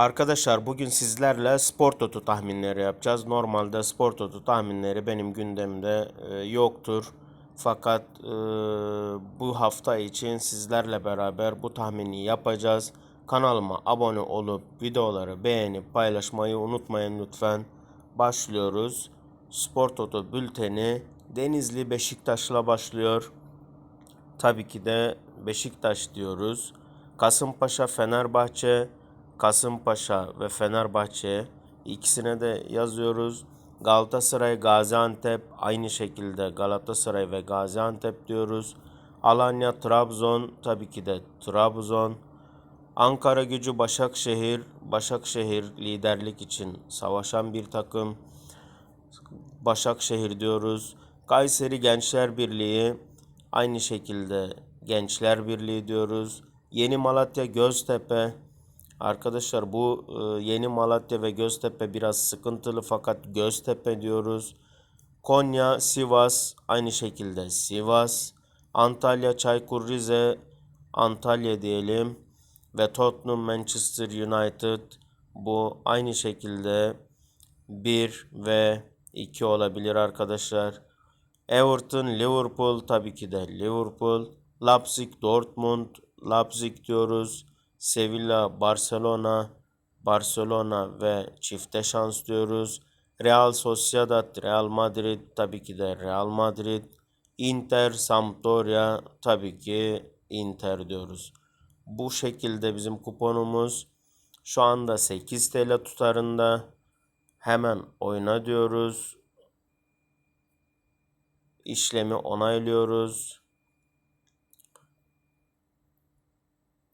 Arkadaşlar bugün sizlerle spor toto tahminleri yapacağız. Normalde spor toto tahminleri benim gündemde e, yoktur. Fakat e, bu hafta için sizlerle beraber bu tahmini yapacağız. Kanalıma abone olup videoları beğenip paylaşmayı unutmayın lütfen. Başlıyoruz. Spor toto bülteni Denizli Beşiktaş'la başlıyor. Tabii ki de Beşiktaş diyoruz. Kasımpaşa, Fenerbahçe, Kasımpaşa ve Fenerbahçe ikisine de yazıyoruz. Galatasaray, Gaziantep aynı şekilde Galatasaray ve Gaziantep diyoruz. Alanya, Trabzon tabii ki de Trabzon. Ankara Gücü, Başakşehir, Başakşehir liderlik için savaşan bir takım. Başakşehir diyoruz. Kayseri Gençler Birliği aynı şekilde Gençler Birliği diyoruz. Yeni Malatya Göztepe Arkadaşlar bu e, Yeni Malatya ve Göztepe biraz sıkıntılı fakat Göztepe diyoruz. Konya, Sivas aynı şekilde Sivas. Antalya, Çaykur Rize, Antalya diyelim. Ve Tottenham, Manchester United bu aynı şekilde 1 ve 2 olabilir arkadaşlar. Everton, Liverpool tabii ki de Liverpool. Leipzig, Dortmund, Leipzig diyoruz. Sevilla, Barcelona, Barcelona ve çifte şans diyoruz. Real Sociedad, Real Madrid tabii ki de Real Madrid. Inter, Sampdoria tabii ki Inter diyoruz. Bu şekilde bizim kuponumuz şu anda 8 TL tutarında. Hemen oyna diyoruz. İşlemi onaylıyoruz.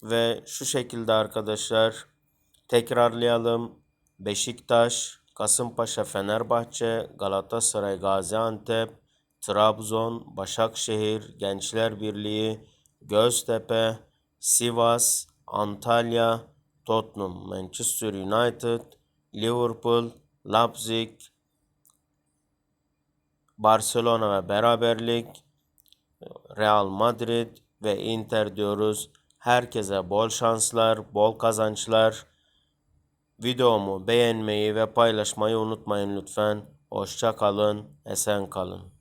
Ve şu şekilde arkadaşlar tekrarlayalım. Beşiktaş, Kasımpaşa, Fenerbahçe, Galatasaray, Gaziantep, Trabzon, Başakşehir, Gençler Birliği, Göztepe, Sivas, Antalya, Tottenham, Manchester United, Liverpool, Leipzig, Barcelona ve beraberlik, Real Madrid ve Inter diyoruz. Herkese bol şanslar, bol kazançlar. Videomu beğenmeyi ve paylaşmayı unutmayın lütfen. Hoşça kalın, esen kalın.